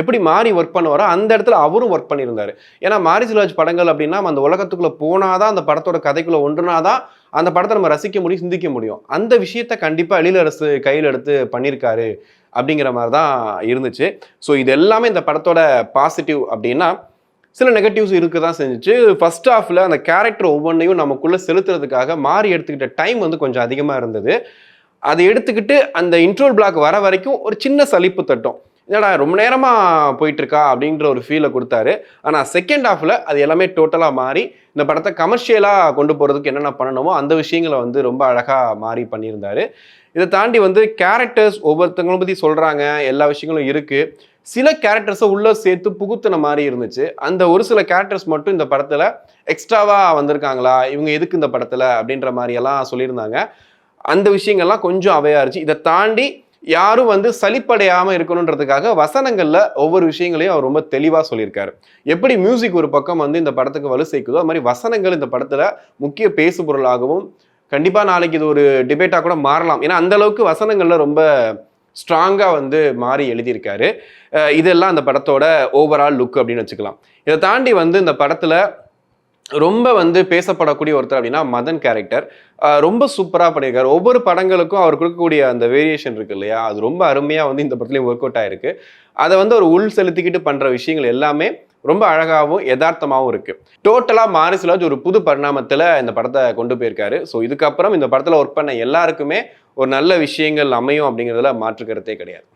எப்படி மாறி ஒர்க் பண்ணுவாரோ அந்த இடத்துல அவரும் ஒர்க் பண்ணியிருந்தார். ஏன்னா மாரி செல்வராஜ் படங்கள் அப்படின்னா நம்ம அந்த போனால் போனாதான் அந்த படத்தோட கதைக்குள்ள ஒன்றுனாதான் அந்த படத்தை நம்ம ரசிக்க முடியும் சிந்திக்க முடியும். அந்த விஷயத்தை கண்டிப்பாக எழிலரசு கையில் எடுத்து பண்ணியிருக்காரு அப்படிங்கிற மாதிரி தான் இருந்துச்சு. ஸோ இது எல்லாமே இந்த படத்தோட பாசிட்டிவ் அப்படின்னா சில நெகட்டிவ்ஸ் இருக்க தான் செஞ்சுச்சு ஃபர்ஸ்ட் ஆஃபில் அந்த கேரக்டர் ஒவ்வொன்றையும் நமக்குள்ளே செலுத்துறதுக்காக மாறி எடுத்துக்கிட்ட டைம் வந்து கொஞ்சம் அதிகமாக இருந்தது. அதை எடுத்துக்கிட்டு அந்த இன்ட்ரோல் பிளாக் வர வரைக்கும் ஒரு சின்ன சலிப்பு தட்டும். என்னடா ரொம்ப நேரமாக போயிட்டுருக்கா? அப்படின்ற ஒரு ஃபீலை கொடுத்தாரு. ஆனால் செகண்ட் ஹாஃபில் அது எல்லாமே டோட்டலாக மாறி இந்த படத்தை கமர்ஷியலாக கொண்டு போகிறதுக்கு என்னென்ன பண்ணணுமோ அந்த விஷயங்களை வந்து ரொம்ப அழகாக மாறி பண்ணியிருந்தார். இதை தாண்டி வந்து கேரக்டர்ஸ் ஒவ்வொருத்தவங்களும் பற்றி சொல்கிறாங்க எல்லா விஷயங்களும் இருக்குது சில கேரக்டர்ஸை உள்ளே சேர்த்து புகுத்தின மாதிரி இருந்துச்சு. அந்த ஒரு சில கேரக்டர்ஸ் மட்டும் இந்த படத்தில் எக்ஸ்ட்ராவாக வந்திருக்காங்களா? இவங்க எதுக்கு இந்த படத்தில்? அப்படின்ற மாதிரியெல்லாம் சொல்லியிருந்தாங்க. அந்த விஷயங்கள்லாம் கொஞ்சம் அவையாக இருந்துச்சு. இதை தாண்டி யாரும் வந்து சலிப்படையாமல் இருக்கணுன்றதுக்காக வசனங்களில் ஒவ்வொரு விஷயங்களையும் அவர் ரொம்ப தெளிவாக சொல்லியிருக்காரு. எப்படி மியூசிக் ஒரு பக்கம் வந்து இந்த படத்துக்கு வலு சேர்க்குதோ அது மாதிரி வசனங்கள் இந்த படத்தில் முக்கிய பேசு பொருளாகவும் கண்டிப்பாக நாளைக்கு இது ஒரு டிபேட்டாக கூட மாறலாம். ஏன்னா அந்தளவுக்கு வசனங்களில் ரொம்ப ஸ்ட்ராங்காக வந்து மாறி எழுதியிருக்காரு. இதெல்லாம் அந்த படத்தோட ஓவரால் லுக் அப்படின்னு வச்சுக்கலாம். இதை தாண்டி வந்து இந்த படத்தில் ரொம்ப வந்து பேசப்படக்கூடிய ஒருத்தர் அப்படின்னா மதன் கேரக்டர் ரொம்ப சூப்பராக பண்ணியிருக்காரு ஒவ்வொரு படங்களுக்கும் அவர் கொடுக்கக்கூடிய அந்த வேரியேஷன் இருக்கு இல்லையா? அது ரொம்ப அருமையாக வந்து இந்த படத்துலேயும் ஒர்க் அவுட் ஆயிருக்கு. அதை வந்து ஒரு உள் செலுத்திக்கிட்டு பண்ணுற விஷயங்கள் எல்லாமே ரொம்ப அழகாகவும் யதார்த்தமாகவும் இருக்குது டோட்டலாக மாரிசிலாஜ் ஒரு புது பரிணாமத்தில் இந்த படத்தை கொண்டு போயிருக்காரு. ஸோ இதுக்கப்புறம் இந்த படத்தில் ஒர்க் பண்ண எல்லாருக்குமே ஒரு நல்ல விஷயங்கள் அமையும் அப்படிங்கிறதுல மாற்றுக்கிறதே கிடையாது.